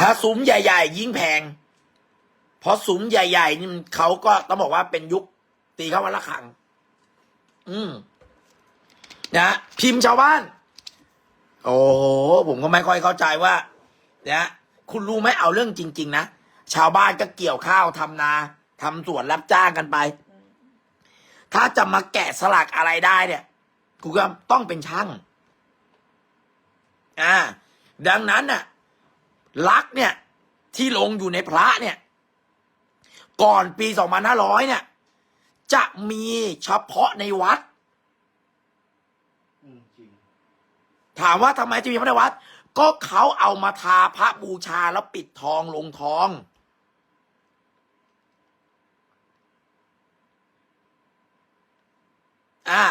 ถ้าซุ้มใหญ่ ๆ ยิ่งแพง เพราะซุ้มใหญ่ ๆ นี่มันเขาก็ต้องบอกว่าเป็นยุคตีเข้าวันละครั้งอืมนะพิมพ์ชาวบ้าน โอ้โหผมก็ไม่ค่อยเข้าใจว่านะคุณรู้ไหมเอาเรื่องจริง ๆ นะชาวบ้านก็เกี่ยวข้าวทำนาทำสวนรับจ้างกันไป ถ้าจะมาแกะสลักอะไรได้เนี่ยกูก็ต้องเป็นช่าง อ่า ดังนั้นน่ะ ลักษณ์เนี่ย ที่ลงอยู่ในพระเนี่ย ก่อนปีสองพันห้าร้อยเนี่ย จะมีเฉพาะในวัด อืมจริงถามว่าทำไมจะมีพระในวัด ก็เขาเอามาทาพระบูชาแล้วปิดทองลงทอง อ่า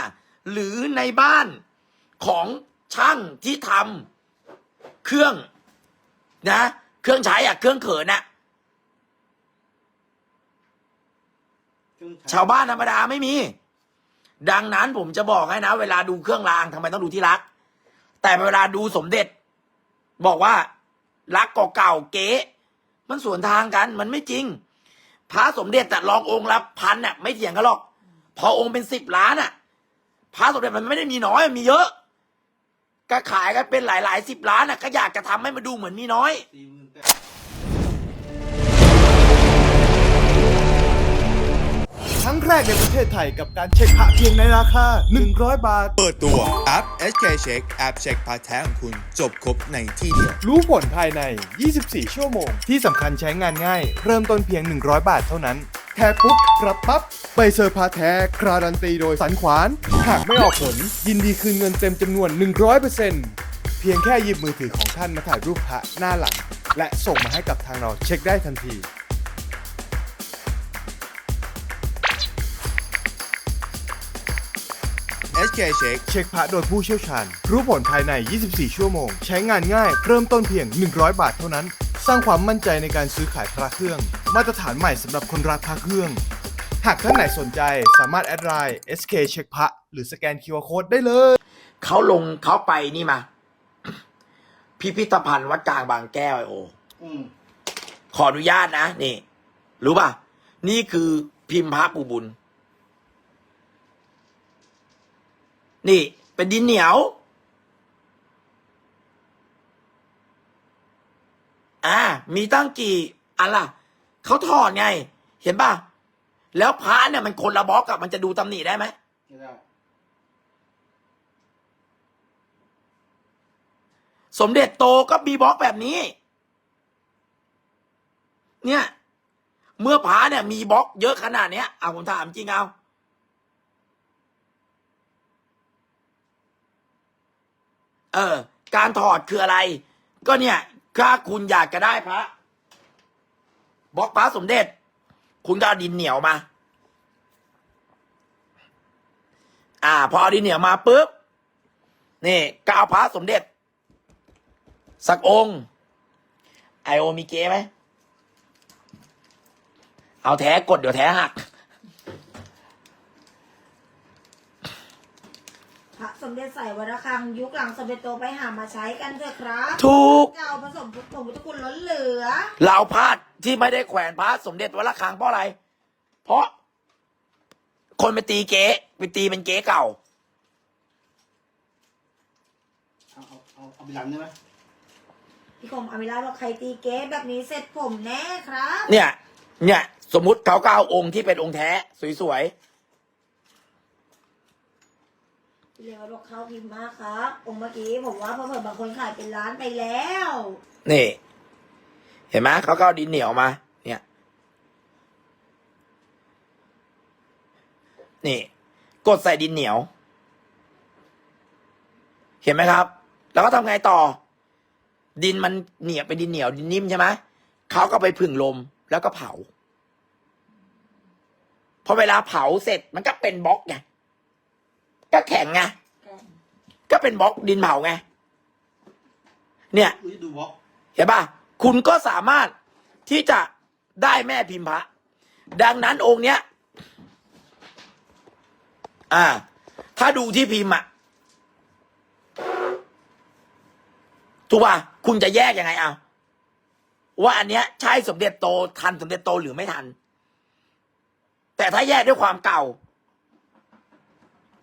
หรือในบ้านของช่างที่ทำเครื่อง นะ เครื่องใช้อะเครื่องเขินอะเครื่องใช้ชาวบ้านธรรมดาไม่มี ดังนั้นผมจะบอกให้นะ เวลาดูเครื่องรางทำไมต้องดูที่รัก แต่เวลาดูสมเด็จ บอกว่า รักเก่าๆเก๊มันสวนทางกัน มันไม่จริง พระสมเด็จแต่ลององค์ละพันน่ะไม่เถียงกันหรอก พอองค์เป็นสิบล้านอะ พระสมเด็จมันไม่ได้มีน้อยมันมีเยอะ ก็ขายกันเป็นหลายๆสิบล้านอะก็อยากจะทำให้มันดูเหมือนมีน้อย สี่หมื่นแปดครั้งแรกในประเทศไทยกับการเช็คพระเพียงในราคา 100 บาท เปิดตัวแอป SK Check แอปเช็คพาร์ทแท้ของคุณจบครบในที่เดียว รู้ผลภายใน 24 ชั่วโมง ที่สำคัญใช้งานง่าย เริ่มต้นเพียง 100 บาทเท่านั้น แค่ปุ๊บรับปั๊บใบเซอร์พาแท้การันตีโดยสันขวาน หากไม่ออกผล ยินดีคืนเงินเต็มจำนวน 100%เพียงแค่หยิบมือถือของท่านมาถ่ายรูปพระหน้าหลัง และส่งมาให้กับทางเราเช็คได้ทันที SK Check เช็คพระโดยผู้เชี่ยวชาญ รู้ผลภายใน 24 ชั่วโมง ใช้งานง่าย เริ่มต้นเพียง 100 บาทเท่านั้น สร้างความมั่นใจในการซื้อขายพระเครื่อง มาตรฐานใหม่สำหรับคนรักพระเครื่อง หากท่านไหนสนใจสามารถแอดไลน์ SK เช็คพระหรือสแกน QR Code ได้เลย เขาลงเขาไปนี่มา พิพิธภัณฑ์วัดกลางบางแก้วไอโออืมขออนุญาตนะ นี่ รู้ป่ะ นี่คือพิมพ์พระปูบุญ นี่ เป็นดินเหนียว อ่า มีตั้งกี่อันล่ะเขาถอดไง เห็นป่ะ แล้วพระเนี่ยมันคนละบล็อกกับมันจะดูตำหนิได้ไหมไม่ได้สมเด็จโตก็มีบล็อกแบบนี้ เนี่ย เมื่อผาเนี่ย มีบล็อกเยอะขนาดเนี้ยเอาผมถามจริงเอาเออ การถอดคืออะไร ก็เนี่ย ถ้าคุณอยากจะได้พระบล็อกพระสมเด็จ คุณก็เอาดินเหนียวมา อ่า พอเอาดินเหนียวมาปุ๊บนี่ก็เอาพระสมเด็จ สักองค์ ไอโอมีเก้ไหมเอาแท้กดเดี๋ยวแท้หัก พระสมเด็จใส่วัดระฆังยุคหลังสมเด็จโตไปหามาใช้กันเถอะครับถูก เจ้าผสมพุทธผงพุทธคุณล้นเหลือ เราพลาดที่ไม่ได้แขวนพระสมเด็จวัดระฆังเพราะอะไร เพราะ คนไปตีเก๊ไปตีเป็นเก๊เก่า เอาเอาเอาเอาไปหลังได้ไหมพี่คมอามิลาบอกใครตีเก๊แบบนี้เสร็จผมแน่ครับ เนี่ย เนี่ย สมมุติเขาก็เอาองค์ที่เป็นองค์แท้ สวย พี่เลวบอกเข้าพิมพ์มากครับองค์เมื่อกี้ผมว่าเผื่อบางคนขายเป็นล้านไปแล้ว นี่ เห็นไหมเขาก็เอาดินเหนียวมา เนี่ย นี่ กดใส่ดินเหนียว เห็นไหมครับ แล้วก็ทำไงต่อ ดินมันเหนียวเป็นดินเหนียว ดินนิ่มใช่ไหมเขาก็ไปผึ่งลมแล้วก็เผาพอเวลาเผาเสร็จมันก็เป็นบล็อกไง ก็แข็งไงก็เป็นบล็อกดินเผาไง เนี่ยหรือจะดูบล็อกเห็นป่ะคุณก็สามารถที่จะได้แม่พิมพ์พระดังนั้นองค์เนี้ย อ่า ถ้าดูที่พิมพ์อะถูกป่ะคุณจะแยกยังไงเอาว่าอันเนี้ยใช่สมเด็จโตทันสมเด็จโตหรือไม่ทัน แต่ถ้าแยกด้วยความเก่า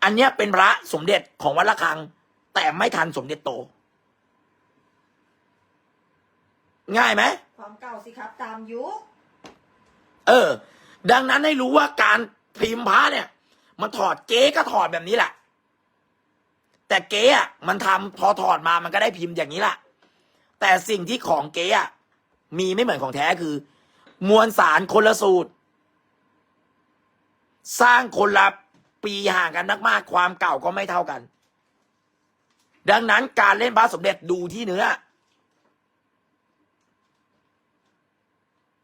อันเนี้ยเป็นพระสมเด็จของวัดละคัง แต่ไม่ทันสมเด็จโต ง่ายไหมความเก่าสิครับ ตามยุคเออ ดังนั้นให้รู้ว่าการพิมพ์พระเนี่ย มันถอดเก๊ก็ถอดแบบนี้แหละ แต่เก๊อะมันทำพอถอดมามันก็ได้พิมพ์อย่างนี้แหละแต่สิ่งที่ของเก๊อะมีไม่เหมือนของแท้คือ มวลสารคนละสูตร สร้างคนละ ปีห่างกันมากๆความเก่าก็ไม่เท่ากัน ดังนั้นการเล่นพระสมเด็จดูที่เนื้อ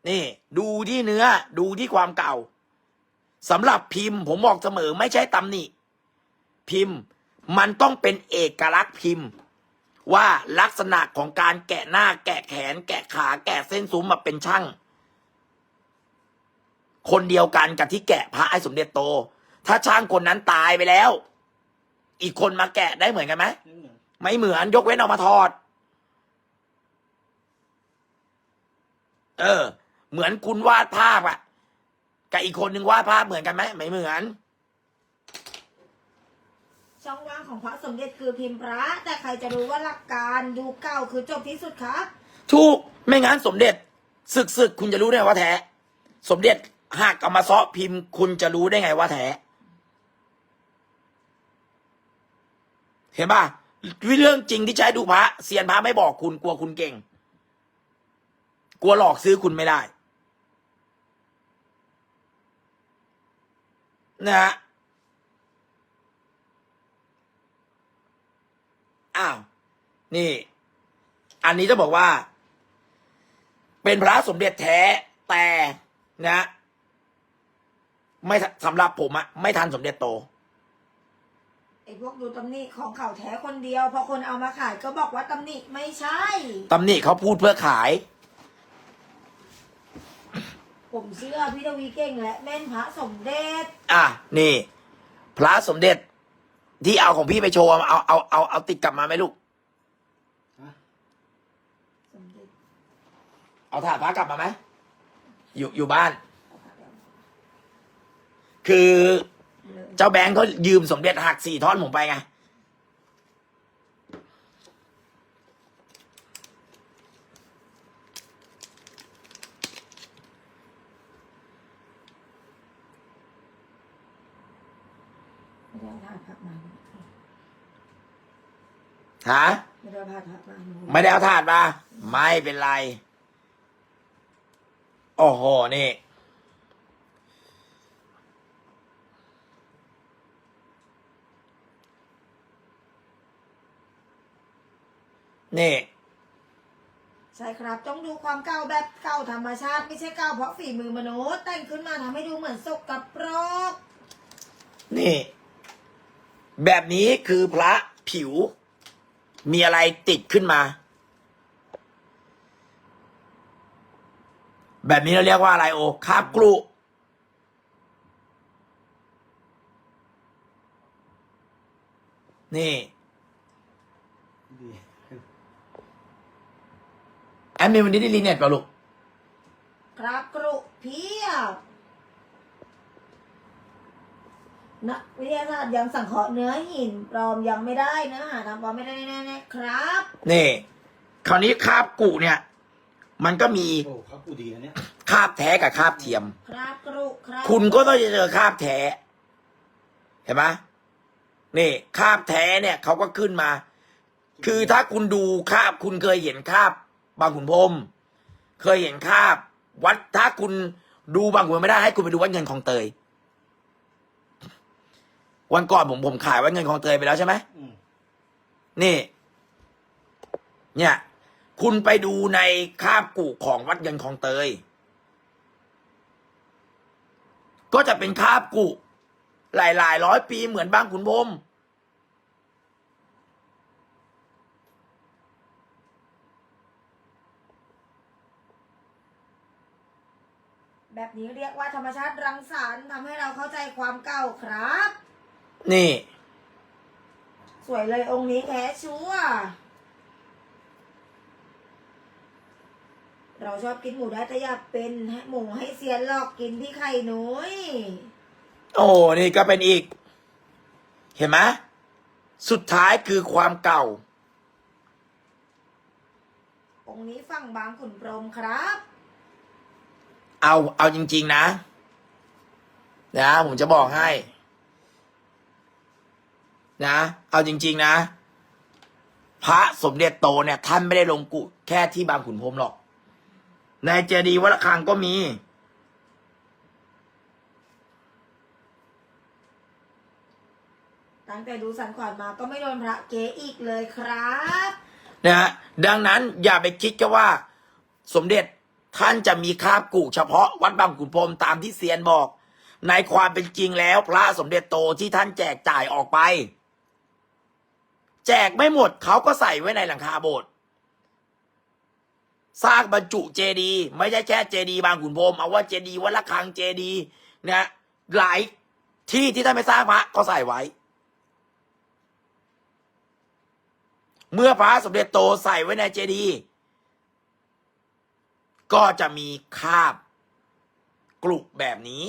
นี่ ดูที่เนื้อ ดูที่ความเก่าสำหรับพิมพ์ ผมบอกเสมอไม่ใช่ตำหนิพิมพ์มันต้องเป็นเอกลักษณ์พิมพ์ ว่าลักษณะของการแกะหน้า แกะแขน แกะขา แกะเส้นซุ้มมาเป็นช่าง คนเดียวกันกับที่แกะพระไอ้สมเด็จโต ถ้าช่างคนนั้นตายไปแล้ว อีกคนมาแกะได้เหมือนกันไหมไม่เหมือนไม่เหมือนยกเว้นเอามาทอด เออ เหมือนคุณวาดภาพอะกับอีกคนนึงวาดภาพเหมือนกันไหมไม่เหมือน ช่องว่างของพระสมเด็จคือพิมพ์พระ แต่ใครจะรู้ว่าหลักการดูเก่าคือจบที่สุดครับ ถูกไม่งั้นสมเด็จศึกศึกคุณจะรู้ได้ไงว่าแท้ สมเด็จหากเอามาซ้อพิมพ์ คุณจะรู้ได้ไงว่าแท้ เห็นป่ะเรื่องจริงที่ใช้ดูพระเซียนพระไม่บอกคุณกลัวคุณเก่ง กลัวหลอกซื้อคุณไม่ได้นะฮะอ้าว นี่ อันนี้จะบอกว่า เป็นพระสมเด็จแท้แต่นะ ไม่สำหรับผมอะไม่ทันสมเด็จโต พวกดูตำหนิของเขาแท้คนเดียว พอคนเอามาขายก็บอกว่าตำหนิไม่ใช่ ตำหนิเขาพูดเพื่อขาย ผมเชื่อพี่ทวีเก่งและแม่นพระสมเด็จอะ นี่ พระสมเด็จ ที่เอาของพี่ไปโชว์ เอาเอาเอาเอาติดกลับมาไหมลูกฮะสมเด็จเอาถาดพระกลับมาไหมอยู่อยู่บ้าน คือ เลยเจ้าแบงค์เขายืมสมเด็จหักสี่ท่อนผมไปไงไม่ได้เอาผ้าพับมาฮะไม่ได้เอาผ้าพับมาไม่ได้เอาถาดมา ไม่เป็นไร โอ้โห นี่ นี่ใช่ครับ ต้องดูความเก่าแบบเก่าธรรมชาติ ไม่ใช่เก่าเพราะฝีมือมนุษย์แต่งขึ้นมาทำให้ดูเหมือนสกกับปรกนี่ แบบนี้คือพระผิว มีอะไรติดขึ้นมา แบบนี้เราเรียกว่าอะไรโอคาบกรุนี่ แอดมินวันนี้ได้รีเน็ตเปล่าลูก ครับกรุเพียบนักวิทยาศาสตร์ยังสังเคราะห์เนื้อหินปลอมยังไม่ได้เนื้อหาทำปลอมไม่ได้แน่ๆครับ นี่ คราวนี้คาบกุเนี่ย มันก็มีโอ้เขากูดีนะเนี่ยคาบแท้กับคาบเทียม ครับกรุครับคุณก็ต้องจะเจอคาบแท้ เห็นไหมนี่คาบแท้เนี่ยเขาก็ขึ้นมา คือถ้าคุณดูคาบคุณเคยเห็นคาบ บางขุนพรหมเคยเห็นคาบ วัดถ้าคุณดูบางขุนพรหมไม่ได้ให้คุณไปดูวัดเงินของเตย วันก่อนผมผมขายวัดเงินของเตยไปแล้วใช่ไหมอืมนี่ เนี่ย คุณไปดูในคาบกุของวัดเงินของเตย ก็จะเป็นคาบกุหลายหลายๆร้อยปีเหมือนบางขุนพรหม แบบนี้เรียกว่าธรรมชาติรังสรรค์ทำให้เราเข้าใจความเก่าครับ นี่ สวยเลยองค์นี้แท้ชัวร์เราชอบกินหมูได้แต่อย่าเป็นหมูให้เซียนหลอกกินพี่ไข่หนุยโอ้นี่ก็เป็นอีก เห็นไหมสุดท้ายคือความเก่า องค์นี้ฝั่งบางขุนพรหมครับ เอาเอาจริง ๆ นะ นะ ผมจะบอกให้ นะ เอาจริง ๆ นะ พระสมเด็จโตเนี่ย ท่านไม่ได้ลงกุแค่ที่บางขุนพรหมหรอก ในเจดีย์วัดระฆังก็มี ตั้งแต่ดูสันขวานมาก็ไม่โดนพระเกอีกเลยครับ นะฮะดังนั้นอย่าไปคิดกันว่า สมเด็จ ท่านจะมีคาบกุเฉพาะวัดบางขุนพรมตามที่เซียนบอก ในความเป็นจริงแล้วพระสมเด็จโตที่ท่านแจกจ่ายออกไป แจกไม่หมดเขาก็ใส่ไว้ในหลังคาโบสถ์สร้างบรรจุเจดี ไม่ใช่แค่เจดี บางขุนพรมเอาว่าเจดีวัดละคังเจดีย์นะหลายที่ที่ท่านไม่สร้างพระก็ใส่ไว้ เมื่อพระสมเด็จโตใส่ไว้ในเจดีย์ ก็จะมีคาบกลุแบบนี้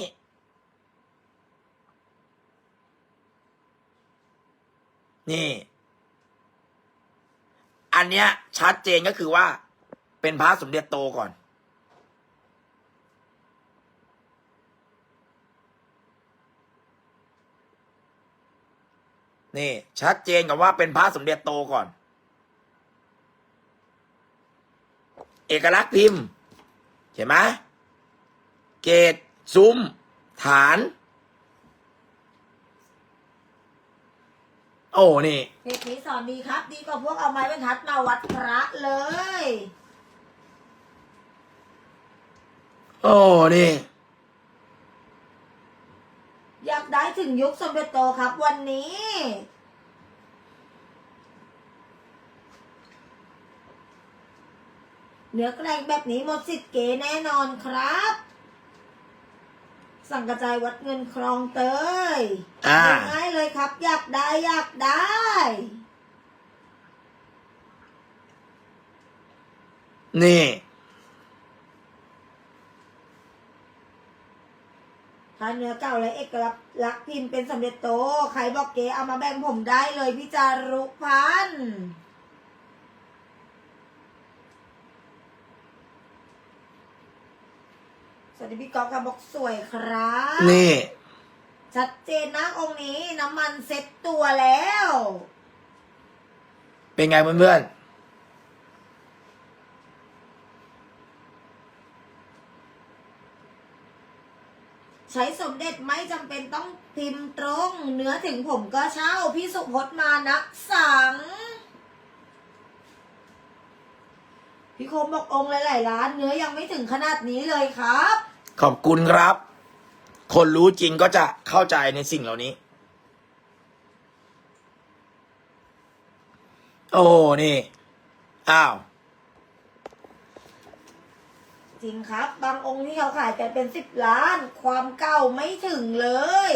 นี่ อันเนี้ย ชัดเจนก็คือว่า เป็นพระสมเด็จโตก่อน นี่ ชัดเจนกับว่าเป็นพระสมเด็จโตก่อน เอกลักษณ์พิมพ์ เห็นไหมเกตซุ้ม ฐาน โอ้ นี่เพจนี้สอนดีครับ ดีกว่าพวกเอาไม้บรรทัดมาวัดพระเลย โอ้ นี่ อยากได้ถึงยุคสมเด็จโตครับวันนี้ เนื้อแกรงแบบนี้หมดสิทธิ์เก๋แน่นอนครับ สั่งกระจายวัดเงินคลองเตยอ่า ง่ายเลยครับ อยากได้อยากได้ นี่ ถ้าเนื้อเก่าและเอกลักษณ์พิมพ์เป็นสำเร็จโต ใครบอกเก๋เอามาแบ่งผมได้เลยพี่จารุพันธ์ วัสดีพี่ก๊อฟค่ะบอกสวยครับ นี่ ชัดเจนนะองค์นี้น้ำมันเซ็ตตัวแล้ว เป็นไงเพื่อนใช้สมเด็จไม่จำเป็นต้องพิมพ์ตรง เนื้อถึงผมก็เช่า พี่สุพจน์มานะสัง พี่คมบอกองค์หลายๆล้าน เนื้อยังไม่ถึงขนาดนี้เลยครับๆ ขอบคุณครับ คนรู้จริงก็จะเข้าใจในสิ่งเหล่านี้ โอ้นี่ อ้าว จริงครับ บางองค์ที่เขาขายกันเป็นสิบล้าน ความเก่าไม่ถึงเลย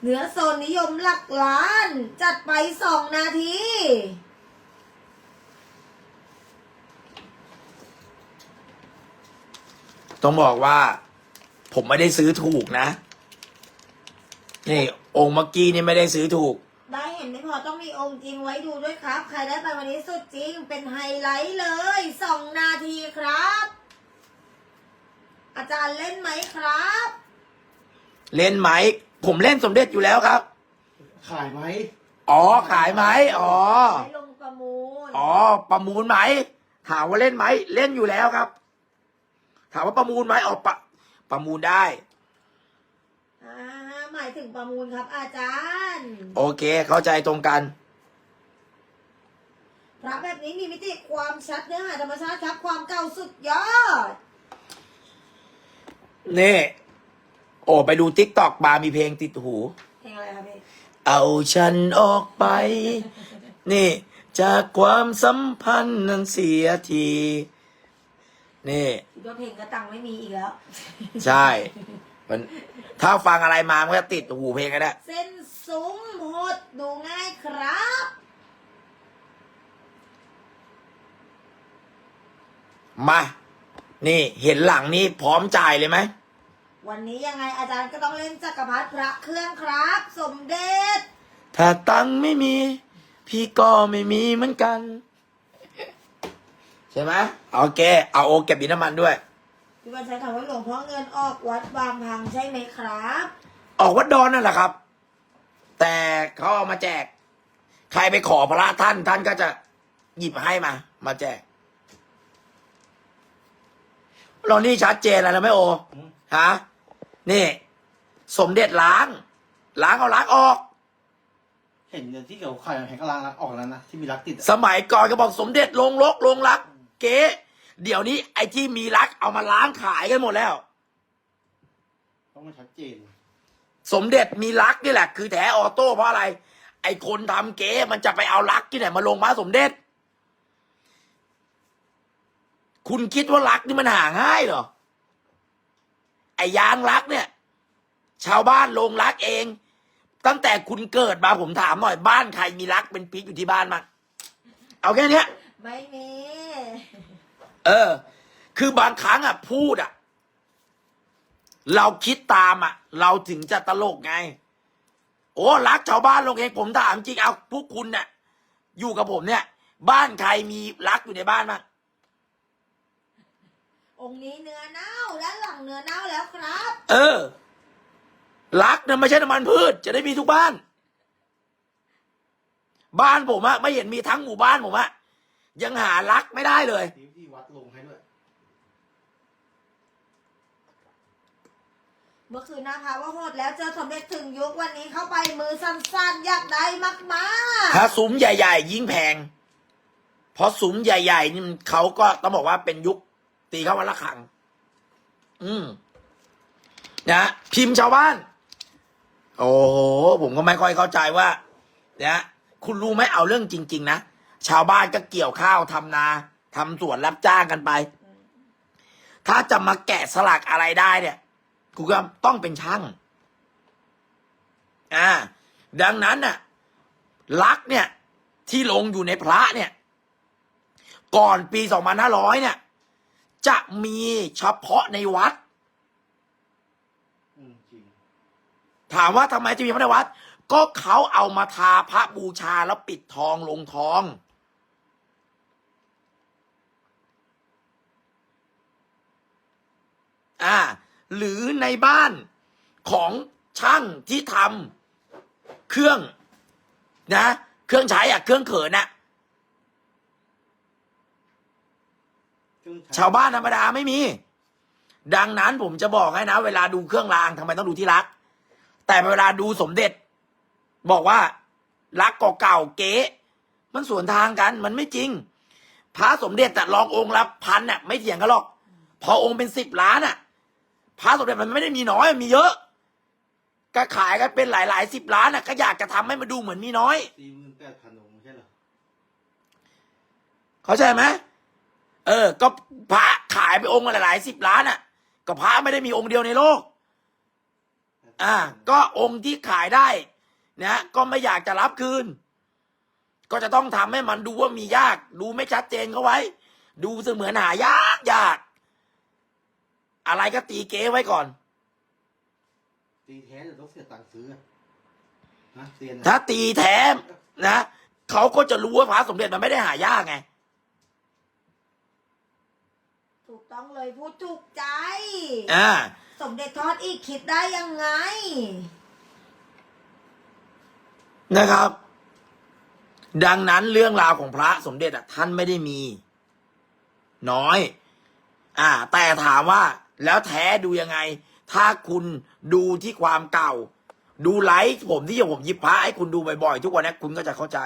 เหนือโซนนิยมหลักล้าน จัดไปสองนาที ต้องบอกว่า ผมไม่ได้ซื้อถูกนะ นี่ องค์เมื่อกี้นี่ไม่ได้ซื้อถูก ได้เห็นไม่พอต้องมีองค์จริงไว้ดูด้วยครับ ใครได้ไปวันนี้สุดจริงเป็นไฮไลท์เลยสองนาทีครับ อาจารย์เล่นไหมครับ เล่นไหม ผมเล่นสมเด็จอยู่แล้วครับ ขายไหมอ๋อ ขายไหมอ๋อ ไม่ลงประมูล อ๋อ ประมูลไหม ถามว่าเล่นไหม เล่นอยู่แล้วครับ ถามว่าประมูลไหมอ๋อปะประมูลได้ อ่าหมายถึงประมูลครับ อาจารย์ โอเค เข้าใจตรงกัน พระแบบนี้มีมิติความชัดเนื้อหาธรรมชาติครับความเก่าสุดยอด นี่ โอ้ไปดูทิกตอกบาร์มีเพลงติดหู เพลงอะไรครับพี่เอาฉันออกไป นี่ จากความสัมพันธ์นั้นเสียที นี่ คิดว่าเพลงกระตังไม่มีอีกแล้ว ใช่ มันถ้าฟังอะไรมามันก็ติดหูเพลงก็ได้เส้นซุ้มหดดูง่ายครับ มา นี่เห็นหลังนี้พร้อมจ่ายเลยไหม วันนี้ยังไงอาจารย์ก็ต้องเล่นจักรพรรดิพระเครื่องครับ สมเด็จ ถ้าตังค์ไม่มี พี่ก็ไม่มีเหมือนกันใช่ไหมโอเค เอาโอเก็บบินน้ำมันด้วยพี่วันใช้คำว่าหลวงพ่อเงินออกวัดบางพังใช่ไหมครับ ออกวัดดอนนั่นแหละครับ แต่เขาเอามาแจก ใครไปขอพระท่านท่านก็จะหยิบให้มา มาแจกเรานี่ชัดเจนแล้วนะไม่โออืมฮะนี่ สมเด็จล้าง ล้างเอาล้างออกเห็นอย่างที่เขาขายแห่งกลางรักออกแล้วนะที่มีรักติดอะสมัยก่อนก็บอกสมเด็จลงลกลงรัก เก๋เดี๋ยวนี้ไอ้ที่มีรักเอามาล้างขายกันหมดแล้ว ต้องมันชัดเจนสมเด็จมีรักนี่แหละ คือแถออโต้เพราะอะไร ไอ้คนทำเก๋มันจะไปเอารักที่ไหนมาลงมาสมเด็จ คุณคิดว่ารักนี่มันหาง่ายเหรอ ไอ้ยางรักเนี่ย ชาวบ้านลงรักเอง ตั้งแต่คุณเกิดมาผมถามหน่อยบ้านใครมีรักเป็นพิษอยู่ที่บ้านมั้งเอาแค่เนี้ย ไม่มี เออ คือบางครั้งอะ พูดอะ เราคิดตามอะ เราถึงจะตลกไง โอ้รักชาวบ้านลงเองผมถามจริงเอาพวกคุณเนี่ยอยู่กับผมเนี่ย บ้านใครมีรักอยู่ในบ้านบ้างองค์นี้เนื้อเน่าด้านหลังเนื้อเน่าแล้วครับ เออ รักเนี่ยไม่ใช่น้ำมันพืช จะได้มีทุกบ้าน บ้านผมอะไม่เห็นมีทั้งหมู่บ้านผมอะยังหารักไม่ได้เลยที่ที่ วัดลงให้ด้วย เมื่อคืนนะคะว่าโหดแล้วเจอสมเด็จถึงยุควันนี้เข้าไปมือสั้นๆ อยากได้มากถ้าซุ้มใหญ่ ๆ ยิ่งแพง เพราะซุ้มใหญ่ ๆ นี่มันเขาก็ต้องบอกว่าเป็นยุค ตีเข้าวันละครังอืมนะพิมพ์ชาวบ้าน โอ้โหผมก็ไม่ค่อยเข้าใจว่านะคุณรู้ไหมเอาเรื่องจริง ๆ นะ ชาวบ้านก็เกี่ยวข้าวทำนา ทำสวนรับจ้างกันไป ถ้าจะมาแกะสลักอะไรได้เนี่ยกูก็ต้องเป็นช่าง อ่า ดังนั้นน่ะ ลักเนี่ย ที่ลงอยู่ในพระเนี่ย ก่อนปีสองพันห้าร้อยเนี่ย จะมีเฉพาะในวัด ถามว่าทำไมจะมีพระในวัด ก็เขาเอามาทาพระบูชาแล้วปิดทองลงทอง อ่าหรือในบ้านของช่างที่ทำเครื่องนะ เครื่องใช้อะเครื่องเขินอะเครื่องใช้ชาวบ้านธรรมดาไม่มี ดังนั้นผมจะบอกให้นะ เวลาดูเครื่องรางทำไมต้องดูที่รัก แต่เวลาดูสมเด็จ บอกว่ารักเก่าๆเก๋มันสวนทางกัน มันไม่จริง พระสมเด็จแต่ลององค์ละพันน่ะ ไม่เถียงกันหรอก พอองค์เป็นสิบล้านน่ะ พระสมเด็จมันไม่ได้มีน้อยมันมีเยอะก็ขายกันเป็นหลายๆสิบล้านน่ะก็อยากจะทำให้มันดูเหมือนมีน้อย สี่หมื่นแปดพันองค์ไม่ใช่เหรอเข้าใจไหมเออ ก็พระขายไปองค์ละหลายสิบล้านอะ ก็พระไม่ได้มีองค์เดียวในโลก อ่า ก็องค์ที่ขายได้นะก็ไม่อยากจะรับคืน ก็จะต้องทำให้มันดูว่ามียาก ดูไม่ชัดเจนเขาไว้ ดูเสมือนหายากยาก อะไรก็ตีเก้ไว้ก่อน ตีแท้จะต้องเสียตังค์ซื้ออะนะเตียนถ้าตีแท้นะเขาก็จะรู้ว่าพระสมเด็จมันไม่ได้หายากไงๆถูกต้องเลยพูดถูกใจ อ่า สมเด็จทอดอีกคิดได้ยังไง นะครับ ดังนั้นเรื่องราวของพระสมเด็จอะท่านไม่ได้มี น้อย อ่า แต่ถามว่า แล้วแท้ดูยังไง ถ้าคุณดูที่ความเก่า ดูไลฟ์ผมที่ผมหยิบพระให้คุณดูบ่อยๆทุกวันนี้คุณก็จะเข้าใจ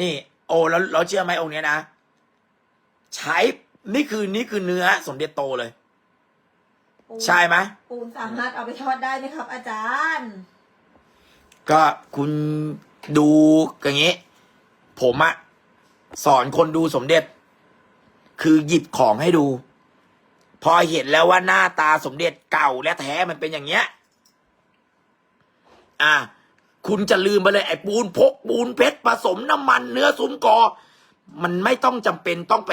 นี่ โอ้แล้วเราเชื่อไหมองค์เนี้ยนะใช้นี่คือนี่คือเนื้อสมเด็จโตเลยปูนใช่ไหมปูนสามารถเอาไปทอดได้ไหมครับ อาจารย์ ก็คุณดูอย่างนี้ ผมอะสอนคนดูสมเด็จ คือหยิบของให้ดู พอเห็นแล้วว่าหน้าตาสมเด็จเก่าและแท้มันเป็นอย่างเงี้ย อะคุณจะลืมไปเลยไอ้ปูนพกปูนเพชรผสมน้ำมันเนื้อซุ้มกอ มันไม่ต้องจำเป็นต้องไป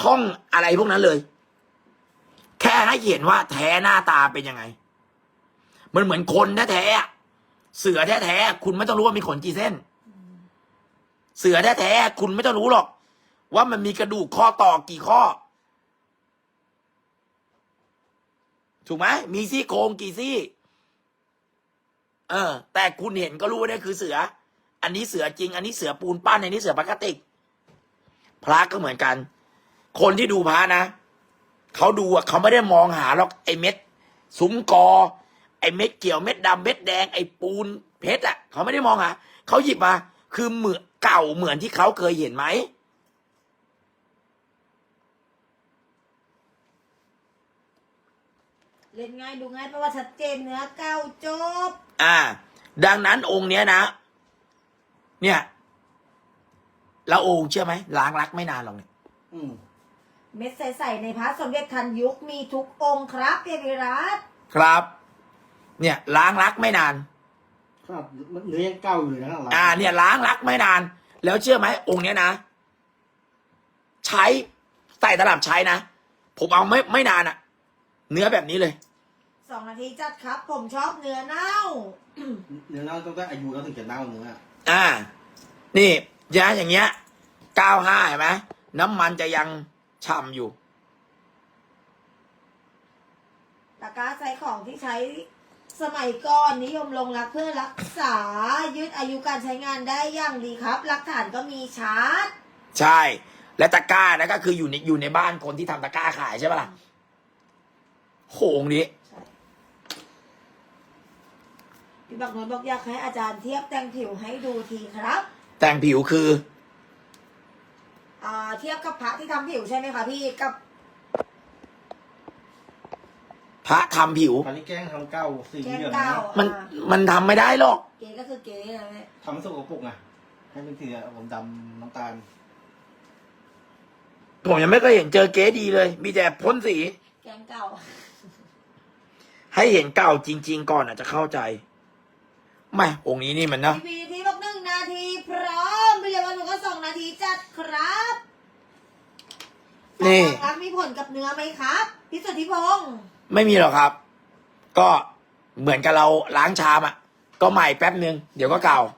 ท่องอะไรพวกนั้นเลย แค่ให้เห็นว่า แท้หน้าตาเป็นยังไง มันเหมือนคนแท้ๆเสือแท้ๆคุณไม่ต้องรู้ว่ามีขนกี่เส้น เสือแท้ๆคุณไม่ต้องรู้หรอก ว่ามันมีกระดูกข้อต่อกี่ข้อ ถูกไหมมีซี่โครงกี่ซี่ เออ แต่คุณเห็นก็รู้ว่านี่คือเสือ อันนี้เสือจริง อันนี้เสือปูนปั้นอันนี้เสือพลาสติก พระก็เหมือนกัน คนที่ดูพระนะเขาดูอะเขาไม่ได้มองหาหรอกไอ้เม็ดซุ้มกอ ไอ้เม็ดเกี่ยวเม็ดดำเม็ดแดงไอ้ปูนเพชรอะเขาไม่ได้มองหาเขาหยิบมา คือเหมือนเก่าเหมือนที่เขาเคยเห็นไหม เล่นง่ายดูง่ายเพราะว่าชัดเจนเนื้อเก้าจบ อ่า ดังนั้นองค์เนี้ยนะ เนี่ยแล้วองค์เชื่อไหมล้างรักไม่นานหรอกเนี่ยอืมเม็ดใสๆในพระสมเด็จทันยุคมีทุกองค์ครับเพียพิรัตครับ เนี่ยล้างรักไม่นาน ครับเนื้อยังเก่าอยู่เลยนะหลังอ่า เนี่ยล้างรักไม่นาน แล้วเชื่อไหมองค์เนี้ยนะ ใช้ใส่ตลับใช้นะ ผมเอาไม่ไม่นานอะเนื้อแบบนี้เลย สองนาทีจัดครับ ผมชอบเนื้อเน่า เนื้อเน่าต้องได้อายุแล้วถึงจะเน่าเนื้ออ่า นี่ยาอย่างเงี้ยเก้าห้าเห็นไหมน้ำมันจะยังฉ่ำอยู่ ตะกร้าใช้ของที่ใช้สมัยก่อนนิยมลงรักเพื่อรักษา ยืดอายุการใช้งานได้อย่างดีครับหลักฐานก็มีชาร์จใช่ และตะกร้านะก็คืออยู่ในอยู่ในบ้านคนที่ทำตะกร้าขายใช่ปะล่ะโหองค์นี้ ใช่ พี่บักน้อยบอกอยากให้อาจารย์เทียบแต่งผิวให้ดูทีครับแต่งผิวคือ อ่าเทียบกับพระที่ทำผิวใช่ไหมคะพี่กับพระทำผิวคราวนี้แกล้งทำเก้าสีแกงเหลืองเก่านะมันอ่ามันทำไม่ได้หรอก เก๋ก็คือเก๋นะแม่ทำให้สกปรกอะให้เป็นสีผมดำน้ำตาลผมยังไม่เคยเห็นเจอเก๊ดีเลย มีแต่พ่นสี แกงเก่าให้เห็นเก่าจริง ๆ ก่อนอาจจะเข้าใจ ไม่องค์นี้นี่มันนะพี่พีที่บอกหนึ่งนาที พร้อมพี่เรียกว่าหนูก็สองนาทีจัดครับนี่การรักมีผลกับเนื้อไหมครับพี่สุทธิพงศ์ไม่มีหรอกครับ ก็เหมือนกับเราล้างชามอะ ก็ใหม่แป๊บนึง เดี๋ยวก็เก่าเออ